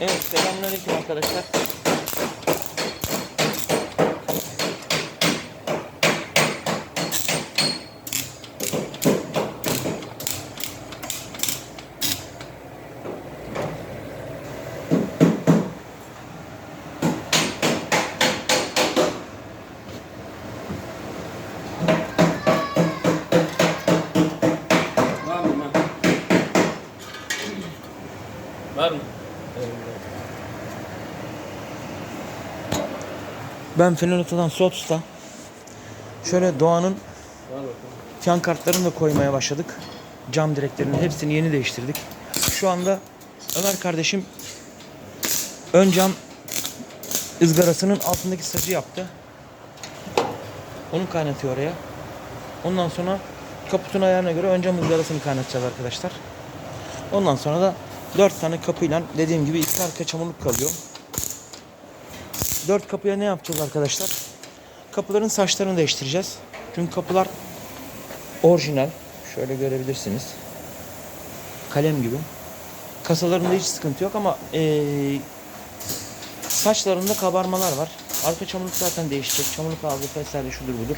Evet selamünaleyküm arkadaşlar. Ben Fenolota'dan Suat Usta. Şöyle Doğan'ın. Fan kartlarını da koymaya başladık. Cam direklerinin hepsini yeni değiştirdik. Şu anda Ömer kardeşim ön cam ızgarasının altındaki sacı yaptı. Onu kaynatıyor oraya. Ondan sonra kaputun ayarına göre ön cam ızgarasını kaynatacağız arkadaşlar. Ondan sonra da 4 tane kapıyla dediğim gibi iki arka çamurluk kalıyor. 4 kapıya ne yapacağız arkadaşlar? Kapıların saçlarını değiştireceğiz. Çünkü kapılar orijinal. Şöyle görebilirsiniz. Kalem gibi. Kasalarında hiç sıkıntı yok ama eee, saçlarında kabarmalar var. Arka çamurluk zaten değişecek. Çamurluk ağzı vesaire şudur budur.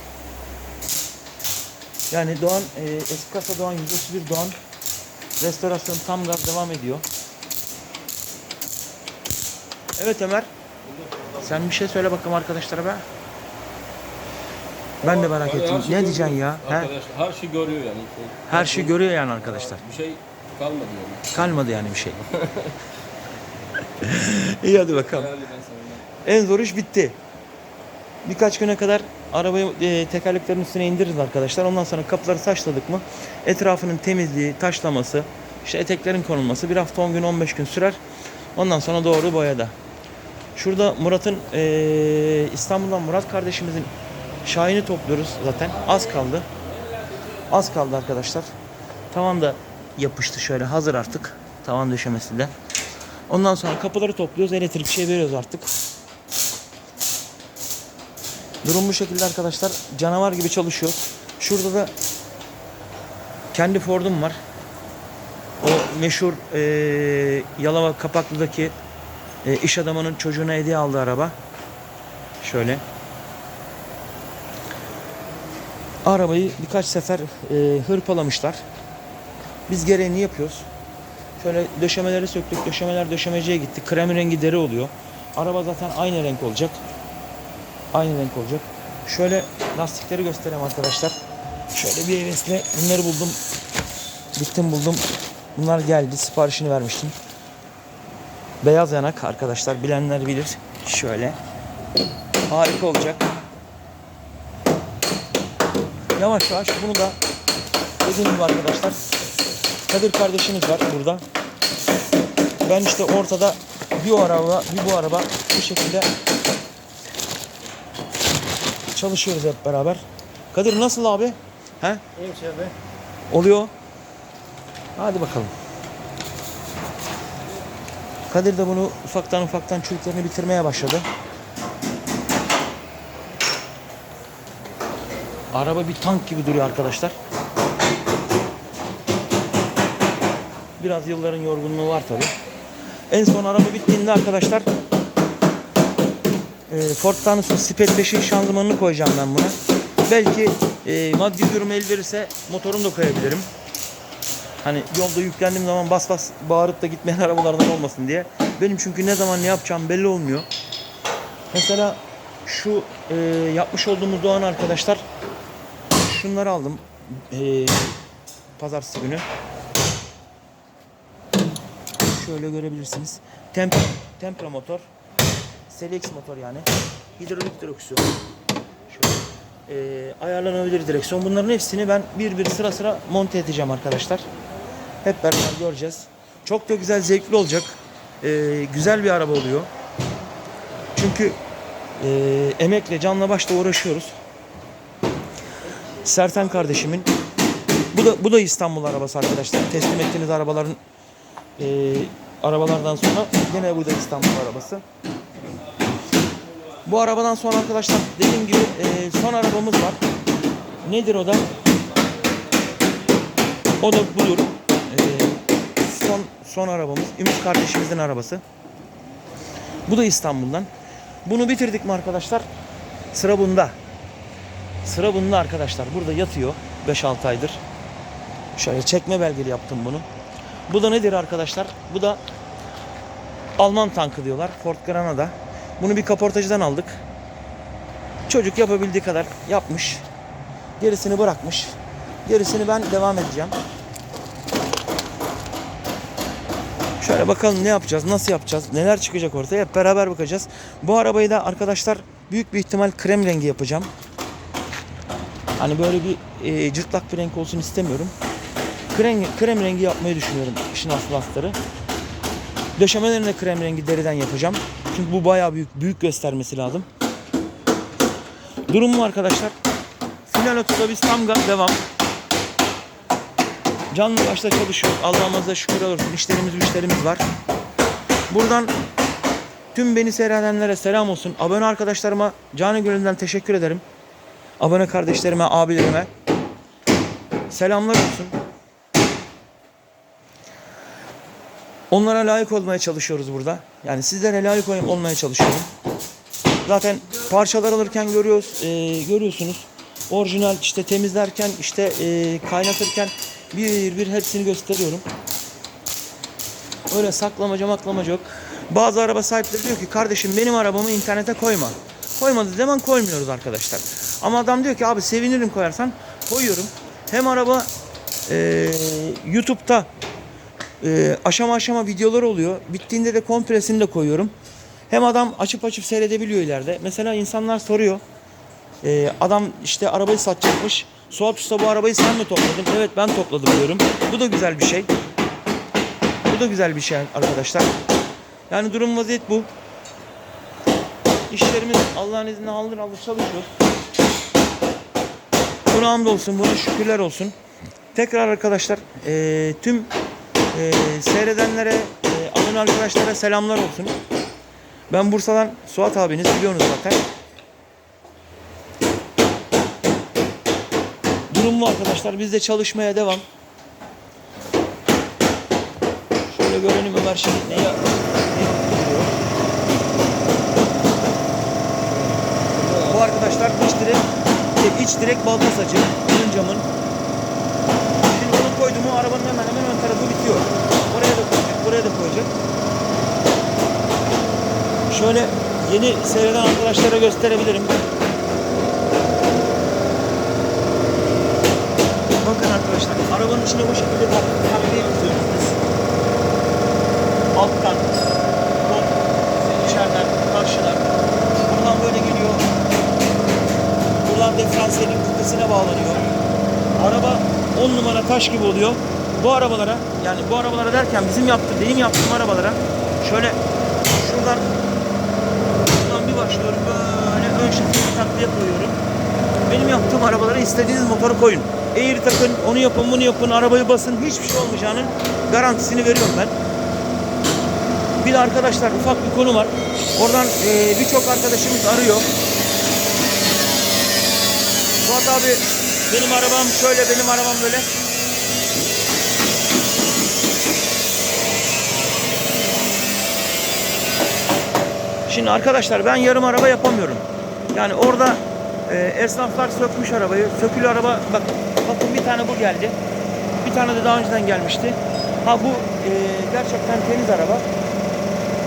Yani Doğan, eee, eski kasa Doğan 131 Doğan restorasyon tam gaz devam ediyor. Evet Ömer. Sen bir şey söyle bakalım arkadaşlara be. Ben de merak Her ettim. şey Ne görüyor. diyeceksin ya? He? Arkadaşlar her şey görüyor yani. Her şey görüyor yani arkadaşlar. Bir şey kalmadı yani. Kalmadı yani bir şey. İyi hadi bakalım. En zor iş bitti. Birkaç güne kadar arabayı e, tekerleklerin üstüne indiririz arkadaşlar. Ondan sonra kapıları taşladık mı etrafının temizliği, taşlaması, işte eteklerin konulması bir hafta 10 gün 15 gün sürer. Ondan sonra doğru boyada. Şurada Murat'ın e, İstanbul'dan Murat kardeşimizin Şahin'i topluyoruz zaten. Az kaldı. Az kaldı arkadaşlar. Tavan da yapıştı şöyle hazır artık. Tavan döşemesi de. Ondan sonra kapıları topluyoruz. Elektrik şey veriyoruz artık. Durum bu şekilde arkadaşlar. Canavar gibi çalışıyor. Şurada da kendi Ford'um var. O meşhur eee Yalova Kapaklı'daki eee, iş adamının çocuğuna hediye aldığı araba. Şöyle. Arabayı birkaç sefer eee, hırpalamışlar. Biz gereğini yapıyoruz. Şöyle döşemeleri söktük. Döşemeler döşemeciye gitti. Krem rengi deri oluyor. Araba zaten aynı renk olacak. Aynı renk olacak. Şöyle lastikleri göstereyim arkadaşlar. Şöyle bir hevesle bunları buldum. Gittim buldum. Bunlar geldi. Siparişini vermiştim. Beyaz yanak arkadaşlar. Bilenler bilir. Şöyle. Harika olacak. Yavaş yavaş bunu da dediğim gibi arkadaşlar Kadir kardeşimiz var burada. Ben işte ortada bir o araba bir bu araba bu şekilde çalışıyoruz hep beraber. Kadir nasıl abi? He? İyiyim abi. Oluyor. Hadi bakalım. Kadir de bunu ufaktan ufaktan çocuklarını bitirmeye başladı. Araba bir tank gibi duruyor arkadaşlar. Biraz yılların yorgunluğu var tabi. En son araba bittiğinde arkadaşlar e, Ford Taunus'un Spet 5'in şanzımanını koyacağım ben buna. Belki e, maddi durum el verirse motorunu da koyabilirim. Hani yolda yüklendiğim zaman bas bas bağırıp da gitmeyen arabalardan olmasın diye. Benim çünkü ne zaman ne yapacağım belli olmuyor. Mesela şu e, yapmış olduğumuz Doğan arkadaşlar şunları aldım e, pazartesi günü. Şöyle görebilirsiniz. Temp Tempra motor. Selix motor yani. Hidrolik direksiyon. Şöyle. Ee, ayarlanabilir direksiyon. Bunların hepsini ben bir bir sıra sıra monte edeceğim arkadaşlar. Hep beraber göreceğiz. Çok da güzel, zevkli olacak. Ee, güzel bir araba oluyor. Çünkü e, emekle, canla başla uğraşıyoruz. Sertan kardeşimin bu da bu da İstanbul arabası arkadaşlar. Teslim ettiğiniz arabaların e, arabalardan sonra yine bu da İstanbul arabası. Bu arabadan sonra arkadaşlar dediğim gibi e, son arabamız var. Nedir o da? O da budur. E, son son arabamız. Ümit kardeşimizin arabası. Bu da İstanbul'dan. Bunu bitirdik mi arkadaşlar? Sıra bunda. Sıra bunda arkadaşlar. Burada yatıyor 5-6 aydır. Şöyle çekme belgeli yaptım bunu. Bu da nedir arkadaşlar? Bu da Alman tankı diyorlar. Ford Granada. Bunu bir kaportacıdan aldık. Çocuk yapabildiği kadar yapmış. Gerisini bırakmış. Gerisini ben devam edeceğim. Şöyle bakalım ne yapacağız, nasıl yapacağız, neler çıkacak ortaya hep beraber bakacağız. Bu arabayı da arkadaşlar büyük bir ihtimal krem rengi yapacağım. Hani böyle bir e, cırtlak bir renk olsun istemiyorum. Krem, krem rengi yapmayı düşünüyorum işin aslı astarı. Döşemelerini de krem rengi deriden yapacağım. Çünkü bu bayağı büyük, büyük göstermesi lazım. Durum mu arkadaşlar? Final otoda biz tam gaz devam. Canlı başla çalışıyor. Allah'ımıza şükür olsun. İşlerimiz güçlerimiz var. Buradan tüm beni seyredenlere selam olsun. Abone arkadaşlarıma canı gönülden teşekkür ederim. Abone kardeşlerime, abilerime selamlar olsun. Onlara layık olmaya çalışıyoruz burada. Yani sizlere layık ol- olmaya çalışıyorum. Zaten parçalar alırken görüyoruz, e, görüyorsunuz. Orijinal işte temizlerken, işte e, kaynatırken bir bir hepsini gösteriyorum. Öyle saklamaca maklamaca yok. Bazı araba sahipleri diyor ki kardeşim benim arabamı internete koyma. Koymadığı zaman koymuyoruz arkadaşlar. Ama adam diyor ki abi sevinirim koyarsan koyuyorum. Hem araba e, YouTube'da e, aşama aşama videolar oluyor. Bittiğinde de kompresini de koyuyorum. Hem adam açıp açıp seyredebiliyor ileride. Mesela insanlar soruyor. E, adam işte arabayı satacakmış. Suat Usta bu arabayı sen mi topladın? Evet ben topladım diyorum. Bu da güzel bir şey. Bu da güzel bir şey arkadaşlar. Yani durum vaziyet bu. İşlerimiz Allah'ın izniyle aldır aldır çalışıyor. Buna hamdolsun, buna şükürler olsun. Tekrar arkadaşlar eee, tüm eee, seyredenlere, eee, abone arkadaşlara selamlar olsun. Ben Bursa'dan Suat abiniz biliyorsunuz zaten. Durum bu arkadaşlar. Biz de çalışmaya devam. Şöyle görelim Ömer şimdi ne ya- ne yapıyor. Bu arkadaşlar iç direk e, iç direk balta sacı. Ön camın. Şimdi bunu koydu mu arabanın hemen hemen ön tarafı bitiyor. Oraya da koyacak, buraya da koyacak. Şöyle yeni seyreden arkadaşlara gösterebilirim. Bakın arkadaşlar arabanın içine bu şekilde tak- takviye yapıyoruz biz. Alttan, kol, içeriden, karşıdan. Buradan böyle geliyor. Buradan diferansiyelin kıtasına bağlanıyor. Araba 10 numara taş gibi oluyor. Bu arabalara yani bu arabalara derken bizim yaptığım, benim yaptığım arabalara şöyle şuradan bir başlıyorum böyle ön koyuyorum. Benim yaptığım arabalara istediğiniz motoru koyun. Eğri takın, onu yapın, bunu yapın, arabayı basın. Hiçbir şey olmayacağının garantisini veriyorum ben. Bir de arkadaşlar ufak bir konu var. Oradan eee, birçok arkadaşımız arıyor. Fuat abi benim arabam şöyle, benim arabam böyle. Şimdi arkadaşlar ben yarım araba yapamıyorum. Yani orada e, esnaflar sökmüş arabayı. Sökülü araba bak bakın bir tane bu geldi. Bir tane de daha önceden gelmişti. Ha bu e, gerçekten temiz araba.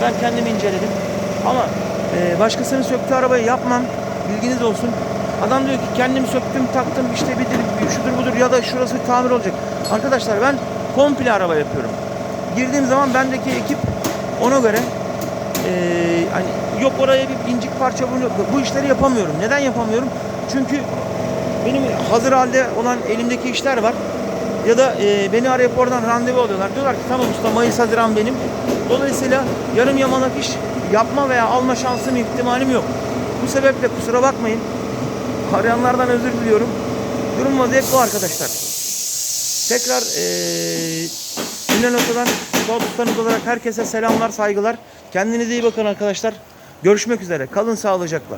Ben kendim inceledim. Ama e, başkasının söktüğü arabayı yapmam. Bilginiz olsun. Adam diyor ki kendim söktüm taktım işte bir şudur budur ya da şurası tamir olacak. Arkadaşlar ben komple araba yapıyorum. Girdiğim zaman bendeki ekip ona göre hani yok oraya bir incik parça bunu bu işleri yapamıyorum. Neden yapamıyorum? Çünkü benim hazır halde olan elimdeki işler var. Ya da e, beni arayıp oradan randevu alıyorlar. Diyorlar ki tamam usta Mayıs Haziran benim. Dolayısıyla yarım yamalak iş yapma veya alma şansım ihtimalim yok. Bu sebeple kusura bakmayın. Arayanlardan özür diliyorum. Durum vaziyet bu arkadaşlar. Tekrar eee Ünlü noktadan Suat olarak herkese selamlar, saygılar. Kendinize iyi bakın arkadaşlar. Görüşmek üzere. Kalın sağlıcakla.